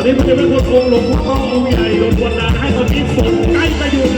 วันนี้มันจะเป็นคนองค์หลวงพ่อองค์ใหญ่ลงบนดาให้คนที่สนใกล้จะอยู่